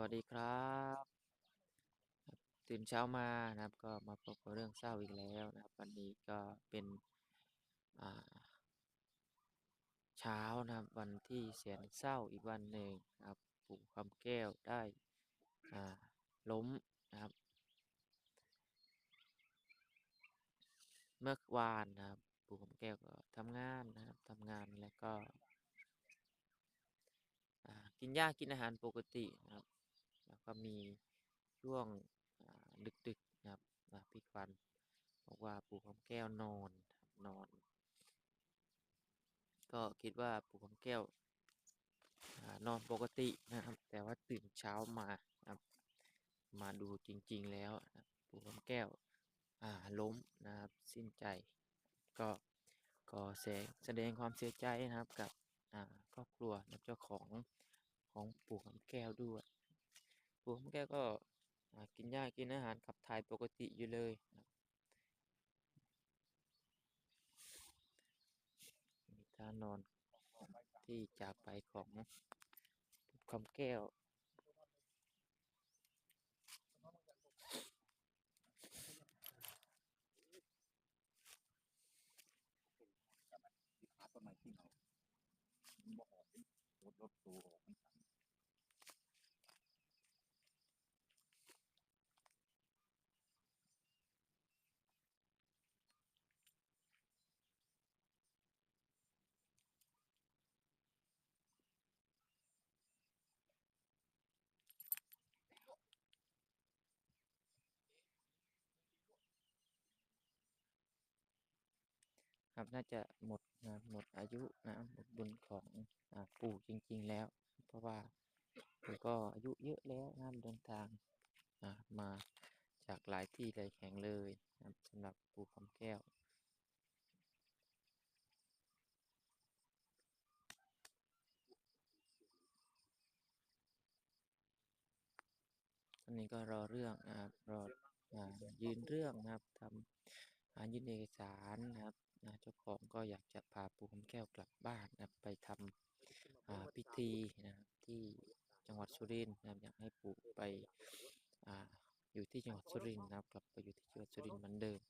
วัสดีครับ ตื่นเช้ามานะครับ ก็มาพบกับเรื่องเศร้าอีกแล้วนะครับ วันนี้ก็เป็นอ่าเช้านะครับ วันที่แสนเศร้าอีกวันหนึ่งนะครับปู่คำแก้วได้อ่าล้มนะครับ เมื่อวานนะครับ ปู่คำแก้วก็ทำงานนะครับทำงานแล้วก็กินหญ้ากินอาหารปกตินะครับ ก็มีช่วงดึกๆนะครับพี่ขวัญบอกว่าปู่คำแก้วนอนนอน ก็คิดว่าปู่คำแก้วอนอนปกตินะครับ แต่ว่าตื่นเช้ามานะครับ มาดูจริงๆแล้วนะปู่คำแก้วล้มนะครับ สิ้นใจ ก็ขอแสแสดงความเสียใจนะครับกับครอบครัวและเจ้าของของปู่คำแก้วด้วย ปู่คำแกก็กินหญ้ากินอาหารขับถ่ายปกติอยู่เลยครับนี่ท่านอนที่จากไปของคำแก้วาต้นไม้ที่เราบ่ออกเป็นรถรถตัวออก ครับน่าจะหมดนะหมดอายุนะหมดบุญของอปู่จริง ๆ แล้ว เพราะว่าปู่ก็อายุเยอะแล้วนะเดินทางมาจากหลายที่หลายแห่งเลยนะสำหรับปู่คำแก้วตอนนี้ก็รอเรื่องนะครับรออยืนเรื่องนะครับทำยื่นเอกสารนะครับ อ่าเจ้าของก็อยากจะพาปู่คำแก้วกลับบ้านนะไปทำพิธีนะครับที่จังหวัดสุรินทร์นะครับอยากให้ปู่ไปออยู่ที่จังหวัดสุรินทร์นะครับกลับไปอยู่ที่จังหวัดสุรินทร์เหมือนเดิม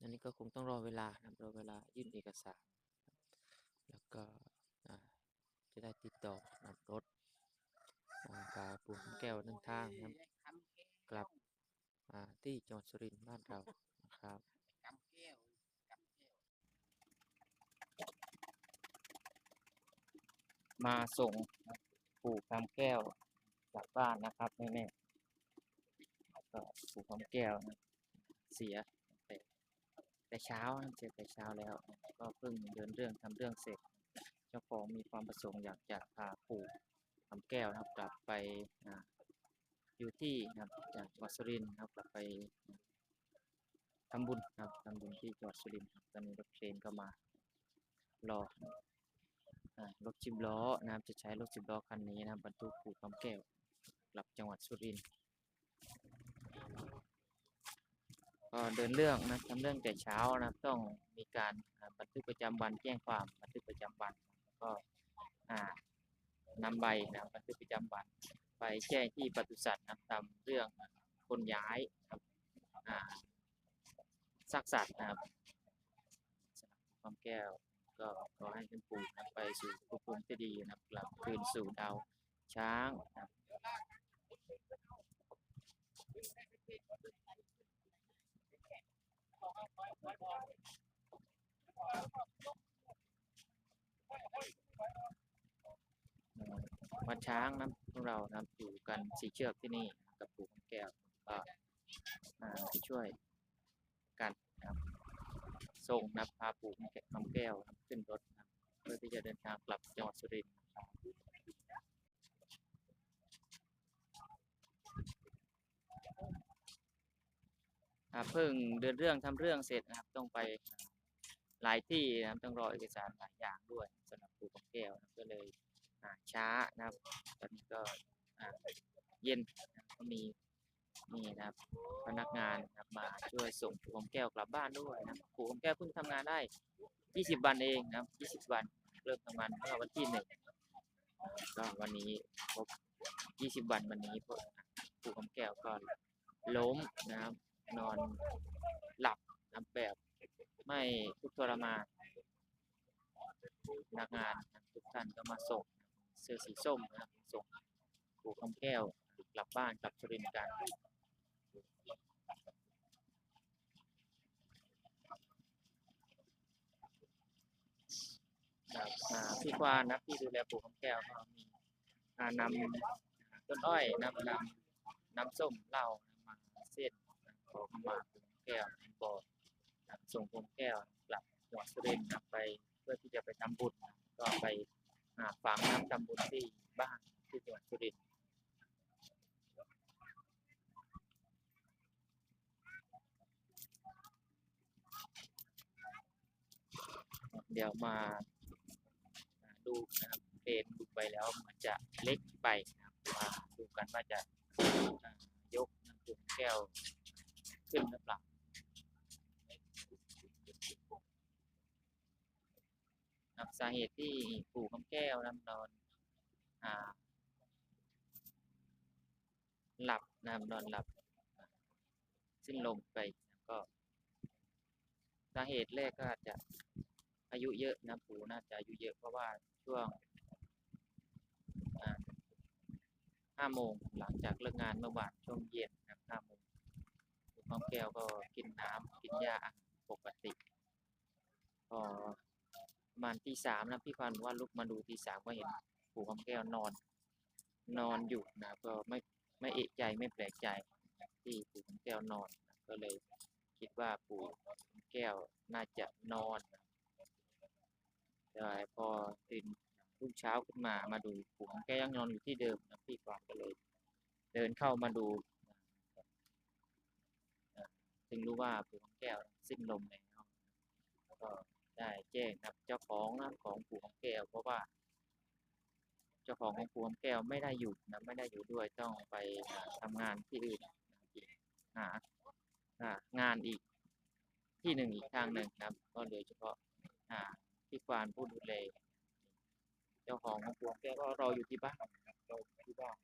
อันนี้ก็คงต้องรอเวลานะรอเวลายื่นเอกสาร แล้วก็จะได้ติดต่อนะครับรถพาปู่คำแก้วเดินทางนะครับกลับ อ่าที่จังหวัดสุรินทร์บ้านเรานะครับมาส่งปู่คำแก้วกลับบ้านนะครับแม่แม่แล้วก็ปู่คำแก้วนะเสียแต่แต่เช้านะเสียแต่เช้าแล้ว ก็เพิ่งเดินเรื่องทำเรื่องเสร็จ เจ้าของมีความประสงค์อยากจะพาปู่คำแก้วนะครับกลับไปอ่า อยู่ที่นะครับจากจังหวัดสุรินทร์ครับกลับไปทำบุญครับทำบุญที่จังหวัดสุรินทร์ครับตอนนี้รถเครนก็มารอรถสิบล้อนะครับจะใช้รถสิบล้อคันนี้นะครับบรรทุกปู่คำแก้วกลับจังหวัดสุรินทร์ก็เดินเรื่องนะทำเรื่องแต่เช้านะต้องมีการบันทึกประจำวันแจ้งความบันทึกประจำวันแล้วก็อ่านำใบนะครับบันทึกประจำวัน ไปแจ้งที่ปศุสัตว์นะครับทำเรื่องคนย้ายนะครับซากสัตว์นะครับสำหรับปู่คำแก้ว ก็ขอให้ท่านปู่นำไปสู่ภพภูมิที่ดีนะครับกลับคืนสู่ดาวช้างนะครับ วัดช้างนะพวกเรานะอยู่กันสี่เชือกที่นี่กับปู่แก้วก็อ่าช่วยกันนะครับส่งนะพาปู่คำแก้วขึ้นรถนะเพื่อที่จะเดินทางกลับจังหวัดสุรินทร์เพิ่งเดินเรื่องทำเรื่องเสร็จนะครับต้องไปหลายที่นะครับต้องรอเอกสารหลายอย่างด้วยสำหรับปู่คำแก้วนะก็เลย ช้านะครับ ตอนนี้ก็เย็นก็มีนี่นะครับพนักงานนะครับมาช่วยส่งปู่คำแก้วกลับบ้านด้วยนะครับปู่คำแก้วเพิ่งทำงานได้ 20 วันเองนะครับ20 วัน เริ่มทำงานเมื่อวันที่หนึ่งก็วันนี้ครบ20 วันวันนี้พวกปู่คำแก้วก็ล้มนะครับ นอนหลับนะแบบไม่ทุกข์ทรมานพนักงานทุกท่านก็มาส่ง เสื้อสีส้มนะครับส่งปู่คำแก้วกลับบ้านกลับสุรินทร์กันครับอ่าพี่ควานนะพี่ดูแลปลูกคำแก้วก็มีนำต้นอ้อยนำนำน้ำส้มเหล้ามาเส้นขอขมาปลูกคำแก้วบ่อส่งปลูกคำแก้วกลับจังหวัดสุรินทร์ไป เพื่อที่จะไปทำบุญก็ไป อ่าฝังน้ำทำบุญที่บ้านที่จังหวัดสุรินทร์เดี๋ยวมาดูนะครับเพลนดูไปแล้วมันจะเล็กไปนะครับมาดูกันว่าจะยกน้ำจุ่มแก้วขึ้นหรือเปล่า ครับสาเหตุที่ปู่คำแก้วน้ำนอนอ่าหลับนะครับนอนหลับอ่าสิ้นลมไปก็สาเหตุแรกก็อาจจะอายุเยอะนะปู่น่าจะอายุเยอะเพราะว่าช่วงห้าโมงหลังจากเลิกงานเมื่อวานช่วงเย็นนะห้าโมงปู่คำแก้วก็กินน้ำกินยาอาปกติพอ ประมาณตีสามนะพี่ควันว่าลุกมาดูตีสามก็เห็นปู่คำแก้วนอน นอนอยู่นะก็ไม่ไม่เอะใจไม่แปลกใจที่ปู่คำแก้วนอนนะก็เลยคิดว่าปู่คำแก้วน่าจะนอนนะใช่พอตื่นรุ่งเช้าขึ้นมามาดูผมแกยังนอนอยู่ที่เดิมนะพี่กวางก็เลย เดินเข้ามาดูจึงรู้ว่าปู่คำแก้วสิ้นลมแล้วก็ ได้แจ้งกับเจ้าของนะของปู่คำแก้วเพราะว่า เจ้าของของปู่คำแก้วไม่ได้อยู่นะไม่ได้อยู่ด้วยต้องไปอ่าทำงานที่อื่นหาหางานอีกที่หนึ่งอีกทางหนึ่งครับ ก็เลือเฉพาะอ่าพี่ควานผู้ดูแลเจ้าของของพวงแกก็รออยู่ที่บ้านรอที่บ้าน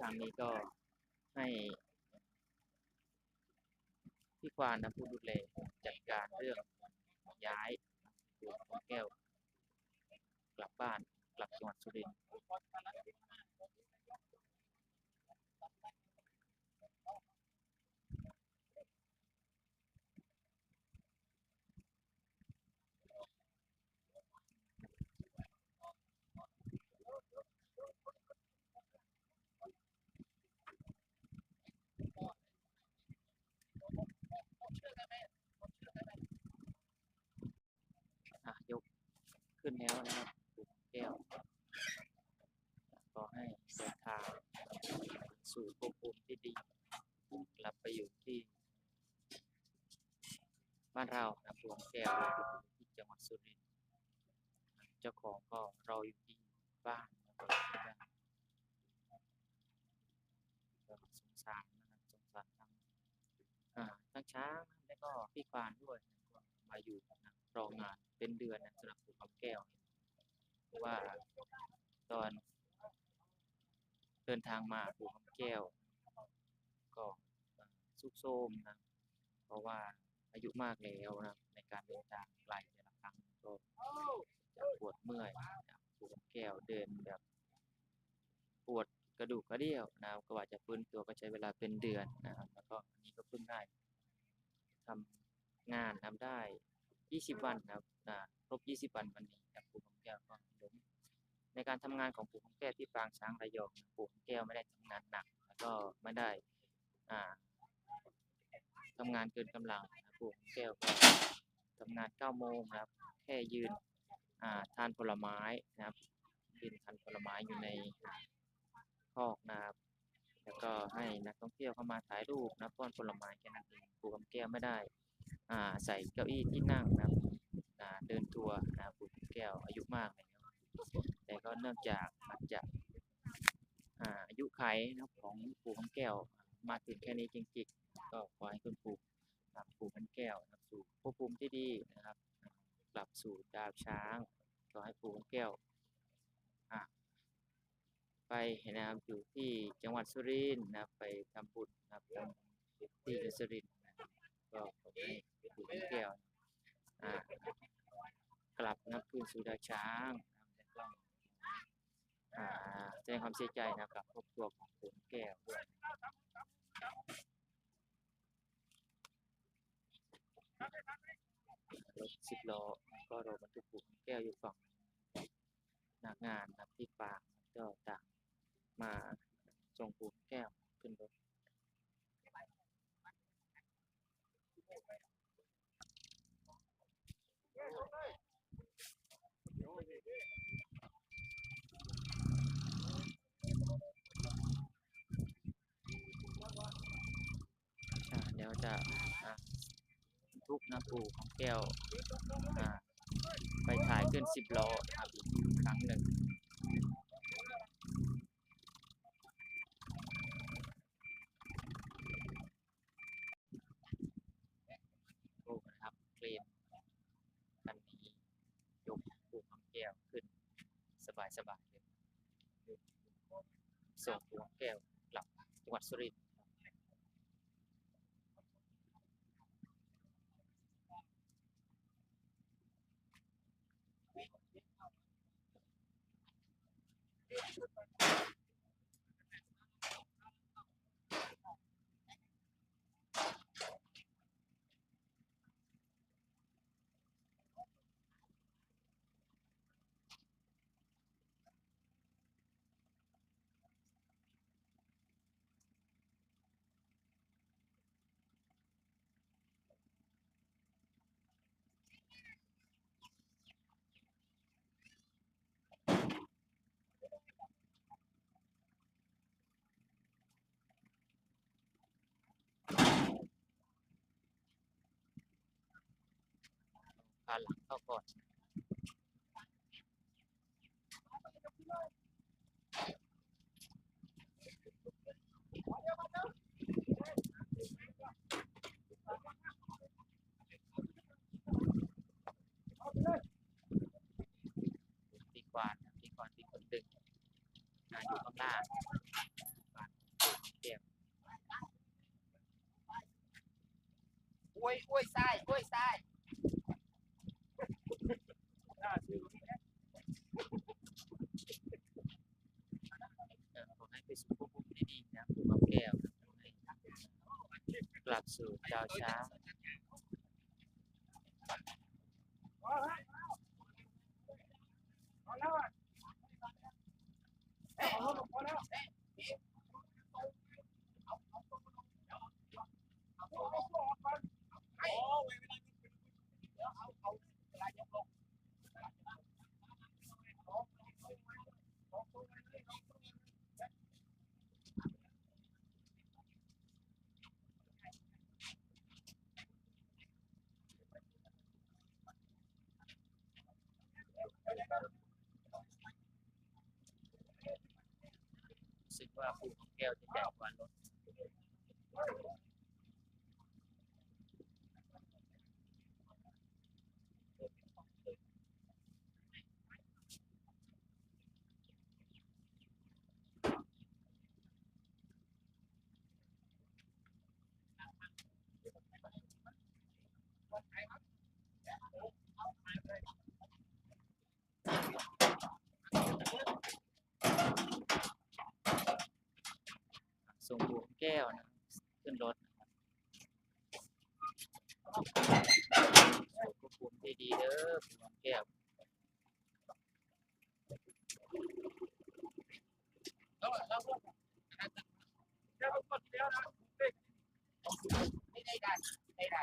ทางนี้ก็ให้พี่ควานนะผู้ดูแลจัดการเรื่อง ย้ายพวงขอแก้ว กลับบ้านกลับจังหวัดสุรินทร์ ขึ้นแล้วนะครับแก้วก็ให้เดินทางสู่ภพภูมิที่ดีกลับไปอยู่ที่บ้านเรานะพวงแก้วที่จังหวัดสุรินทร์เจ้าของก็รออยู่ที่บ้านรออยู่ที่บ้านสงสารนะครับสงสารทั้งทั้งช้างแล้วก็พี่ควานด้วยมาอยู่นะ รองานเป็นเดือนนะสำหรับปู่คำแก้วเนี่ยเพราะว่าตอนเดินทางมาปู่คำแก้ว ก็ซุกโซมนะเพราะว่าอายุมากแล้วนะในการเดินทางไกลแต่ละครั้งก็จะปวดเมื่อยนะครับปวดแก้วเดินแบบ ปวดกระดูกกระเดี่ยวนะกว่าจะฟื้นตัวก็ใช้เวลาเป็นเดือนนะครับแล้วก็อันนี้ก็เพิ่งได้ทำงานทำได้ 20วันนะครับอ่าครบ20วันวันนี้ครับปู่คำแก้วก็ล้มในการทำงานของปู่คำแก้วที่ปางช้างระยองนะปู่คำแก้วไม่ได้ทำงานหนัก แล้วก็ไม่ได้อ่าทำงานเกินกำลังนะครับปู่แก้วก็ทำงานเก้าโมงครับแค่ยืนอ่าทานผลไม้นะครับยืนทานผลไม้อยู่ในคอกนะครับแล้วก็ให้นักท่องเที่ยวเข้ามาถ่ายรูปนะป้อนผลไม้แค่นั้นเองปู่คำแก้วไม่ได้ ใส่เก้าอี้ที่นั่งนะครับอ่าเดินทัวร์นะครับปู่คำแก้วอายุมากแล้วแต่ก็เนื่องจากอาจจะอ่าอายุไขนะครับของปู่คำแก้วมาถึงแค่นี้จริงๆก็ขอให้คุณปู่ปู่พันแก้วนะครับสู่ภพภูมิที่ดีนะครับกลับสู่ดาวช้างขอให้ปู่พันแก้วอ่าไปนะครับอยู่ที่จังหวัดสุรินทร์นะครับไปทำบุญนะครับที่สุรินทร์ ก็ขอให้ปู่คำแก้วอ่ากลับนะคืนสู่ดาวช้างนะครับก็อ่าแสดงความเสียใจนะครับกับครอบครัวของปู่คำแก้วด้วยรถสิบล้อก็รอบรรทุกปู่คำแก้วอยู่ฝั่งหน้างานนะที่ปางก็ต่างมาส่งปู่คำแก้วขึ้นรถ อ่าเดี๋ยวจะอ่าทุกนาปูของแก้วอ่าไปถ่ายขึ้นสิบล้อครับอีกครั้งหนึ่งโอ้นะครับเครนคันนี้ยกปู่ของแก้วขึ้น เก็บส่งปู่ของแก้วกลับจังหวัดสุรินทร์ พาหลังเข้าก่อนตีกวานะตีกวาดตีคนดึงงานอยู่ข้างล่างกวาดเก็บอวยอ้วยทรายอ้วยทราย เอ่อขอให้ไปสู่ภพภูมิที่ดีนะปู่คำแก้วนะขอให้ กลับสู่ดาวช้าง รู้สึกว่า ปู่ของแก้วจะใหญ่กว่ารถ ส่งปู่ของแก้วนะขึ้นรถนะครับสู่ภพภูมิที่ ดีเด้อปู่ของแก้วไม่ได้ได้ไม่ได้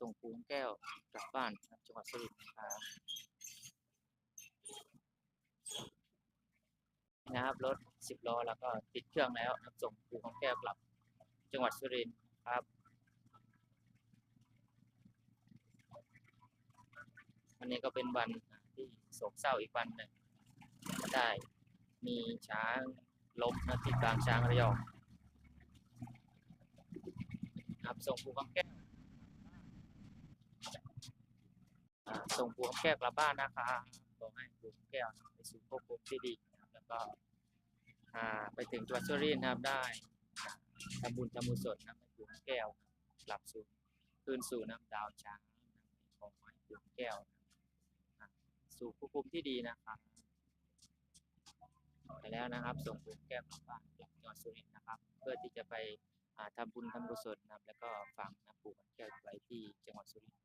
ส่งปู่ของแก้วกลับบ้านจังหวัดสุรินทร์นะครับ นะครับรถสิบล้อแล้วก็ติดเครื่องแล้วนะครับส่งปู่ของแก้วกลับ จังหวัดสุรินทร์ครับวันนี้ก็เป็นวันที่โศกเศร้าอีกวันหนึ่งได้มีช้างล้มนะที่กลางช้างระยองครับส่งภูคำแก้วส่งภูคำแก้วกลับบ้านนะครับขอให้ภูคำแก้วไปสู่ภพภูมิที่ดี ก็อ่าไปถึงจังหวัดสุรินทร์นะครับได้ทำบุญทำบุญสดนะให้ภูแก้วกลับสู่คืนสู่น้ำดาวช้างขอให้ภูคำแก้วนะสู่ภูมิที่ดีนะครับไปแล้วนะครับ ส่งบุญแก้วกลับบ้านจากจังหวัดสุรินทร์นะครับ เพื่อที่จะไปอ่าทำบุญทำกุศลนะแล้วก็ฝังน้ำปู่แก้วไว้ที่จังหวัดสุรินทร์